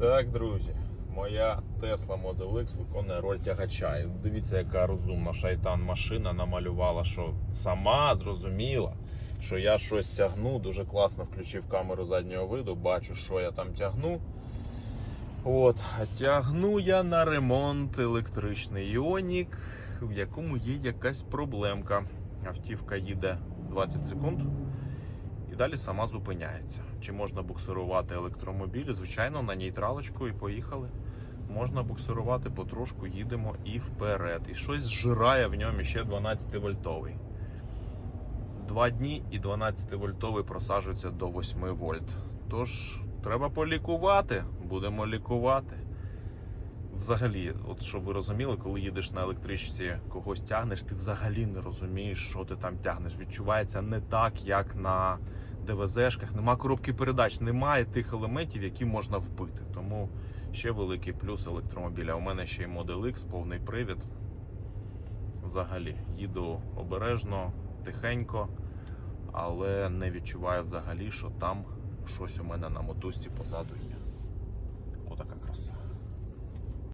Так, друзі, моя Tesla Model X виконує роль тягача. І дивіться, яка розумна шайтан машина намалювала, що сама зрозуміла, що я щось тягну. Дуже класно включив камеру заднього виду, бачу, що я там тягну. От, тягну я на ремонт електричний Іонік, в якому є якась проблемка. Автівка їде 20 секунд далі сама зупиняється. Чи можна буксирувати електромобіль? Звичайно, на нейтралочку і поїхали. Можна буксирувати потрошку, їдемо і вперед. І щось зжирає в ньому ще 12 вольтовий. Два дні і 12 вольтовий просаджується до 8 вольт. Тож треба полікувати, будемо лікувати. Взагалі, от щоб ви розуміли, коли їдеш на електричці, когось тягнеш, ти взагалі не розумієш, що ти там тягнеш. Відчувається не так, як на ДВЗшках. Нема коробки передач, немає тих елементів, які можна вбити. Тому ще великий плюс електромобіля. У мене ще й Model X, повний привід. Взагалі, їду обережно, тихенько, але не відчуваю взагалі, що там щось у мене на мотузці позаду є.